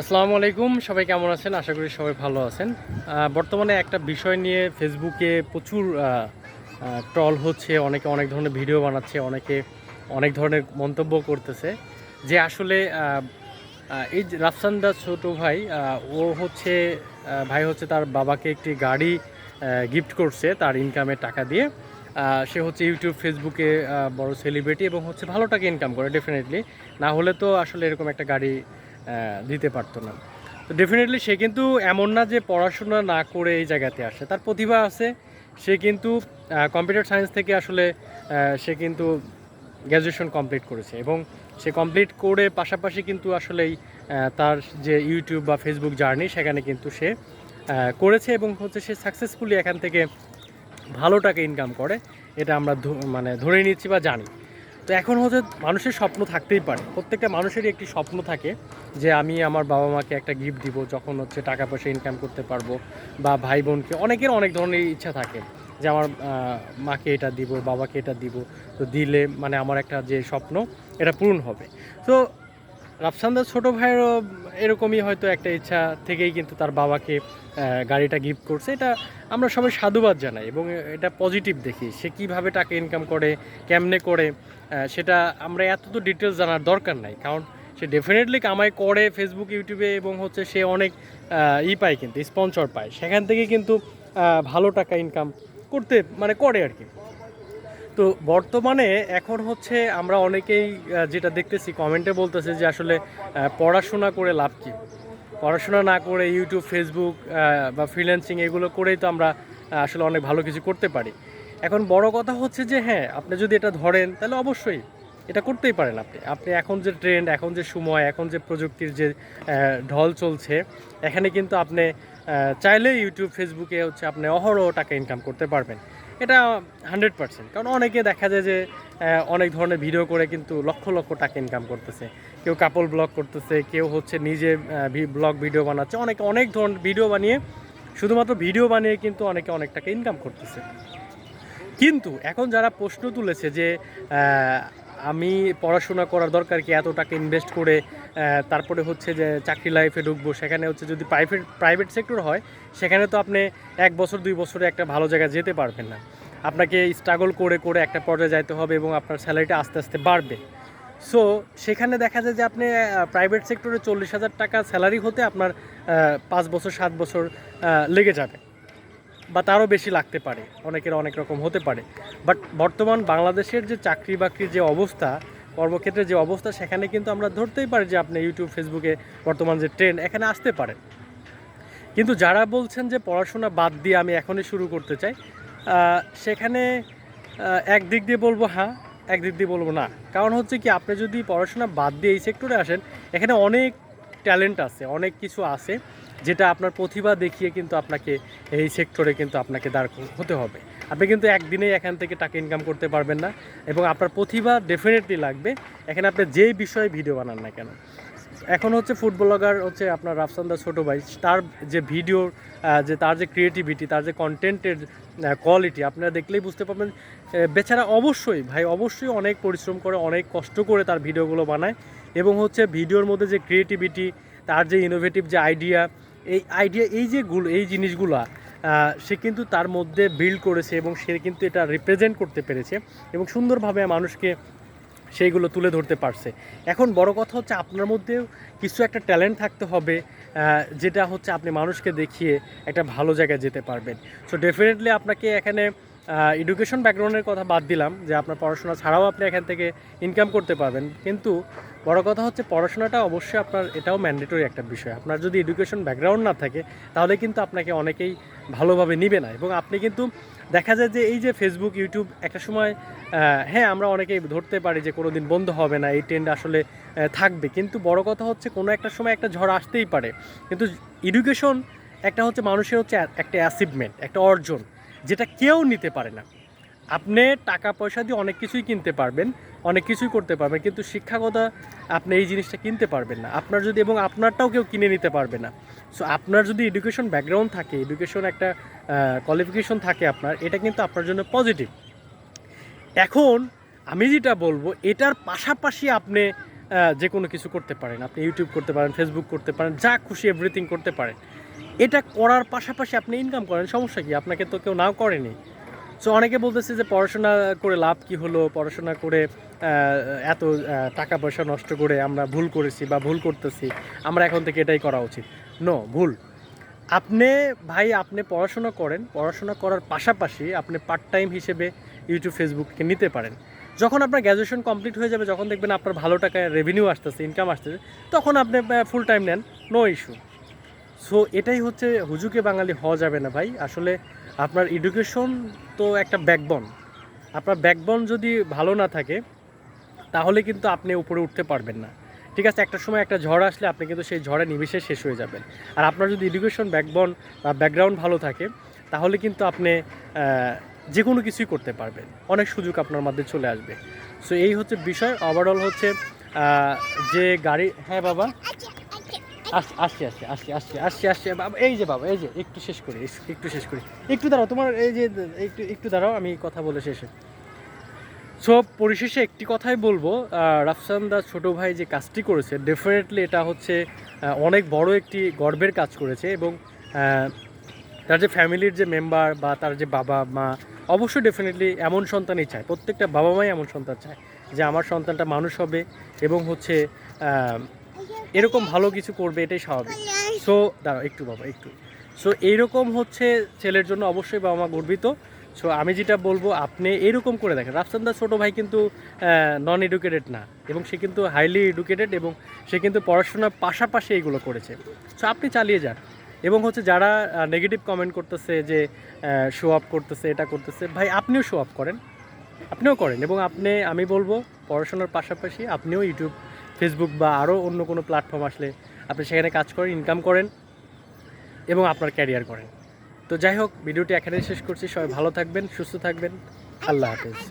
আসসালামু আলাইকুম, সবাই কেমন আছেন? আশা করি সবাই ভালো আছেন। বর্তমানে একটা বিষয় নিয়ে ফেসবুকে প্রচুর ট্রল হচ্ছে, অনেকে অনেক ধরনের ভিডিও বানাচ্ছে, অনেকে অনেক ধরনের মন্তব্য করতেছে যে আসলে এই রাফসান্দা ছোট ভাই ও হচ্ছে ভাই হচ্ছে তার বাবাকে একটি গাড়ি গিফট করছে তার ইনকামের টাকা দিয়ে। সে হচ্ছে ইউটিউব, ফেসবুকে বড় সেলিব্রিটি এবং হচ্ছে ভালো টাকা ইনকাম করে ডেফিনেটলি না হলে তো আসলে এরকম একটা গাড়ি দিতে পারতো না। তো ডেফিনেটলি সে কিন্তু এমন না যে পড়াশোনা না করে এই জায়গাতে আসে। তার প্রতিভা আছে, সে কিন্তু কম্পিউটার সায়েন্স থেকে আসলে সে কিন্তু গ্র্যাজুয়েশন কমপ্লিট করেছে এবং সে কমপ্লিট করে পাশাপাশি কিন্তু আসলেই তার যে ইউটিউব বা ফেসবুক জার্নি সেখানে কিন্তু সে করেছে এবং হচ্ছে সে সাকসেসফুলি এখান থেকে ভালো টাকা ইনকাম করে। এটা আমরা মানে ধরে নিচ্ছি বা জানি। তো এখন হচ্ছে মানুষের স্বপ্ন থাকতেই পারে। প্রত্যেকটা মানুষেরই একটি স্বপ্ন থাকে। যে আমি আমার বাবা মাকে একটা গিফট দিব যখন হচ্ছে টাকা পয়সা ইনকাম করতে পারব বা ভাই বোনকে, অনেকের অনেক ধরনের ইচ্ছা থাকে যে আমার মাকে এটা দিব, বাবাকে এটা দিব। তো দিলে মানে আমার একটা যে স্বপ্ন, এটা পূরণ হবে। তো রাফসান্দার ছোটো ভাইয়েরও এরকমই হয়তো একটা ইচ্ছা থেকেই কিন্তু তার বাবাকে গাড়িটা গিফট করছে। এটা আমরা সবাই সাধুবাদ জানাই এবং এটা পজিটিভ দেখি। সে কীভাবে টাকা ইনকাম করে, কেমনে করে সেটা আমরা এত তো ডিটেলস জানার দরকার নাই। কারণ সে ডেফিনেটলি কামাই করে ফেসবুক ইউটিউবে এবং হচ্ছে সে অনেক ই পায় কিন্তু স্পন্সর পায়। সেখান থেকে কিন্তু ভালো টাকা ইনকাম করতে মানে করে আর কি। তো বর্তমানে এখন হচ্ছে আমরা অনেকেই যেটা দেখতেছি কমেন্টে বলতেছে যে আসলে পড়াশোনা করে লাভ কি? পড়াশোনা না করে ইউটিউব ফেসবুক বা ফ্রিল্যান্সিং এগুলো করেই তো আমরা আসলে অনেক ভালো কিছু করতে পারি। এখন বড় কথা হচ্ছে যে হ্যাঁ আপনি যদি এটা ধরেন, তাহলে অবশ্যই এটা করতেই পারেন আপনি। আপনি এখন যে ট্রেন্ড এখন যে সময়, এখন যে প্রযুক্তির যে ঢল চলছে, এখানে কিন্তু আপনি চাইলে ইউটিউব ফেসবুকে হচ্ছে আপনি অহরহ টাকা ইনকাম করতে পারবেন। এটা হান্ড্রেড পার্সেন্ট কারণ অনেকে দেখা যায় যে অনেক ধরনের ভিডিও করে কিন্তু লক্ষ লক্ষ টাকা ইনকাম করতেছে। কেউ কাপল ব্লগ করতেছে, কেউ হচ্ছে নিজে ব্লগ ভিডিও বানাচ্ছে। অনেকে অনেক ধরনের ভিডিও বানিয়ে, শুধুমাত্র ভিডিও বানিয়ে কিন্তু অনেকে অনেক টাকা ইনকাম করতেছে। কিন্তু এখন যারা প্রশ্ন তুলেছে যে আমি পড়াশোনা করার দরকার কি এত টাকা ইনভেস্ট করে তারপরে হচ্ছে যে চাকরি লাইফে ঢুকবো, সেখানে হচ্ছে যদি প্রাইভেট প্রাইভেট সেক্টর হয়, সেখানে তো আপনি এক বছর, দুই বছরে একটা ভালো জায়গায় যেতে পারবেন না। আপনাকে স্ট্রাগল করে করে একটা পর্যায়ে যাইতে হবে এবং আপনার স্যালারিটা আস্তে আস্তে বাড়বে। সো সেখানে দেখা যায় যে আপনি প্রাইভেট সেক্টরে চল্লিশ হাজার টাকা স্যালারি হতে আপনার পাঁচ বছর, সাত বছর লেগে যাবে। বা তারও বেশি লাগতে পারে। অনেকের অনেক রকম হতে পারে। বাট বর্তমান বাংলাদেশের যে চাকরি বাকরির যে অবস্থা, কর্মক্ষেত্রে যে অবস্থা, সেখানে কিন্তু আমরা ধরতেই পারি যে আপনি ইউটিউব ফেসবুকে বর্তমান যে ট্রেন্ড এখানে আসতে পারেন কিন্তু যারা বলছেন যে পড়াশোনা বাদ দিয়ে আমি এখনই শুরু করতে চাই সেখানে এক দিক দিয়ে বলব হ্যাঁ এক দিক দিয়ে বলব না। কারণ হচ্ছে কি, আপনি যদি পড়াশোনা বাদ দিয়ে এই সেক্টরে আসেন, এখানে অনেক ট্যালেন্ট আছে, অনেক কিছু আছে। যেটা আপনার প্রতিভা দেখিয়ে কিন্তু আপনাকে এই সেক্টরে কিন্তু আপনাকে দাঁড় হতে হবে। আপনি কিন্তু একদিনেই এখান থেকে টাকা ইনকাম করতে পারবেন না এবং আপনার প্রতিভা ডেফিনেটলি লাগবে। এখানে আপনি যেই বিষয়ে ভিডিও বানান না কেন। এখন হচ্ছে ফুড ব্লগার হচ্ছে আপনার রাফসান্দা ছোটো ভাই, তার যে ভিডিওর যে তার যে ক্রিয়েটিভিটি তার যে কন্টেন্টের কোয়ালিটি আপনারা দেখলেই বুঝতে পারবেন বেচারা অবশ্যই, ভাই অবশ্যই অনেক পরিশ্রম করে, অনেক কষ্ট করে তার ভিডিওগুলো বানায় এবং হচ্ছে ভিডিওর মধ্যে যে ক্রিয়েটিভিটি তার যে ইনোভেটিভ যে আইডিয়া এই আইডিয়া এই যে গুলো, এই জিনিসগুলা সে কিন্তু তার মধ্যে বিল্ড করেছে এবং সে কিন্তু এটা রিপ্রেজেন্ট করতে পেরেছে এবং সুন্দরভাবে মানুষকে সেইগুলো তুলে ধরতে পারছে। এখন বড় কথা হচ্ছে আপনার মধ্যেও কিছু একটা ট্যালেন্ট থাকতে হবে যেটা হচ্ছে আপনি মানুষকে দেখিয়ে একটা ভালো জায়গায় যেতে পারবেন। সো ডেফিনেটলি আপনাকে এখানে এডুকেশন ব্যাকগ্রাউন্ডের কথা বাদ দিলাম যে আপনার পড়াশোনা ছাড়াও আপনি এখান থেকে ইনকাম করতে পারবেন। কিন্তু বড় কথা হচ্ছে পড়াশোনাটা অবশ্যই আপনার এটাও ম্যান্ডেটরি একটা বিষয়। আপনার যদি এডুকেশন ব্যাকগ্রাউন্ড না থাকে, তাহলে কিন্তু আপনাকে অনেকেই ভালোভাবে নিবে না। এবং আপনি কিন্তু দেখা যায় যে এই যে ফেসবুক ইউটিউব একটা সময় হ্যাঁ আমরা অনেকেই ধরতে পারি যে কোনো দিন বন্ধ হবে না, এই ট্রেন্ড আসলে থাকবে। কিন্তু বড় কথা হচ্ছে কোনো একটা সময় একটা ঝড় আসতেই পারে। কিন্তু এডুকেশন একটা হচ্ছে মানুষের হচ্ছে একটা অ্যাচিভমেন্ট একটা অর্জন। যেটা কেউ নিতে পারে না। আপনি টাকা পয়সা দিয়ে অনেক কিছুই কিনতে পারবেন, অনেক কিছুই করতে পারবেন, কিন্তু শিক্ষাগত আপনি এই জিনিসটা কিনতে পারবেন না। আপনার যদি এবং আপনারটাও কেউ কিনে নিতে পারবে না। সো আপনার যদি এডুকেশন ব্যাকগ্রাউন্ড থাকে এডুকেশন একটা কোয়ালিফিকেশন থাকে আপনার, এটা কিন্তু আপনার জন্য পজিটিভ এখন আমি যেটা বলব, এটার পাশাপাশি আপনি যে কোনো কিছু করতে পারেন। আপনি ইউটিউব করতে পারেন ফেসবুক করতে পারেন, যা খুশি এভরিথিং করতে পারেন। এটা করার পাশাপাশি আপনি ইনকাম করেন, সমস্যা কি? আপনাকে তো কেউ নাও করেনি। সো অনেকে বলতেছে যে পড়াশোনা করে লাভ কি হলো? পড়াশোনা করে এত টাকা পয়সা নষ্ট করে আমরা ভুল করেছি বা ভুল করতেছি, আমরা এখন থেকে এটাই করা উচিত। নো ভুল। আপনি, ভাই, আপনি পড়াশোনা করেন, পড়াশোনা করার পাশাপাশি আপনি পার্ট টাইম হিসেবে ইউটিউব ফেসবুককে নিতে পারেন। যখন আপনার গ্র্যাজুয়েশন কমপ্লিট হয়ে যাবে, যখন দেখবেন আপনার ভালো টাকায় রেভিনিউ আসতেছে ইনকাম আসতেছে, তখন আপনি ফুল টাইম নেন নো ইস্যু সো এটাই হচ্ছে হুজুকে বাঙালি হওয়া যাবে না ভাই। আসলে আপনার এডুকেশন তো একটা ব্যাকবন আপনার ব্যাকবন যদি ভালো না থাকে, তাহলে কিন্তু আপনি উপরে উঠতে পারবেন না। ঠিক আছে, একটা সময় একটা ঝড় আসলে আপনি কিন্তু সেই ঝড়ে নিমিশে শেষ হয়ে যাবেন। আর আপনার যদি এডুকেশন ব্যাকবন বা ব্যাকগ্রাউন্ড ভালো থাকে, তাহলে কিন্তু আপনি যে কোনো কিছুই করতে পারবেন। অনেক সুযোগ আপনার মধ্যে চলে আসবে। সো এই হচ্ছে বিষয়। ওভারঅল হচ্ছে যে গাড়ি হ্যাঁ বাবা। আসছি আসছি আসছি আসছি আসছি আসছি। বাবা, এই যে বাবা, এই যে, একটু শেষ করি একটু শেষ করি। একটু দাঁড়াও, তোমার এই যে, একটু একটু দাঁড়াও, আমি কথা বলে শেষে সো পরিশেষে একটি কথাই বলব রাফসান দা ছোটো ভাই যে কাজটি করেছে ডেফিনেটলি এটা হচ্ছে অনেক বড় একটি গর্বের কাজ করেছে এবং তার যে ফ্যামিলির যে মেম্বার বা তার যে বাবা, মা, অবশ্যই ডেফিনেটলি এমন সন্তানই চায়। প্রত্যেকটা বাবা মাই এমন সন্তান চায় যে, আমার সন্তানটা মানুষ হবে এবং হচ্ছে এরকম ভালো কিছু করবে, এটাই স্বাভাবিক। সো দাঁড়াও, একটু বাবা, একটু। সো এইরকম হচ্ছে ছেলের জন্য অবশ্যই বাবা মা গর্বিত। সো আমি যেটা বলব, আপনি এরকম করে দেখেন। রাফসান্দার ছোটো ভাই কিন্তু নন এডুকেটেড না। এবং সে কিন্তু হাইলি এডুকেটেড এবং সে কিন্তু পড়াশোনার পাশাপাশি এইগুলো করেছে। সো আপনি চালিয়ে যান। এবং হচ্ছে যারা নেগেটিভ কমেন্ট করতেছে যে শো আপ করতেছে, এটা করতেছে, ভাই, আপনিও শো আপ করেন। আপনিও করেন। এবং আপনি, আমি বলব, পড়াশোনার পাশাপাশি আপনিও ইউটিউব ফেসবুক বা আরও অন্য কোনো প্ল্যাটফর্ম আসলে আপনি সেখানে কাজ করেন ইনকাম করেন এবং আপনার ক্যারিয়ার করেন। তো যাই হোক, ভিডিওটি এখানেই শেষ করছি। সবাই ভালো থাকবেন, সুস্থ থাকবেন। আল্লাহ হাফেজ।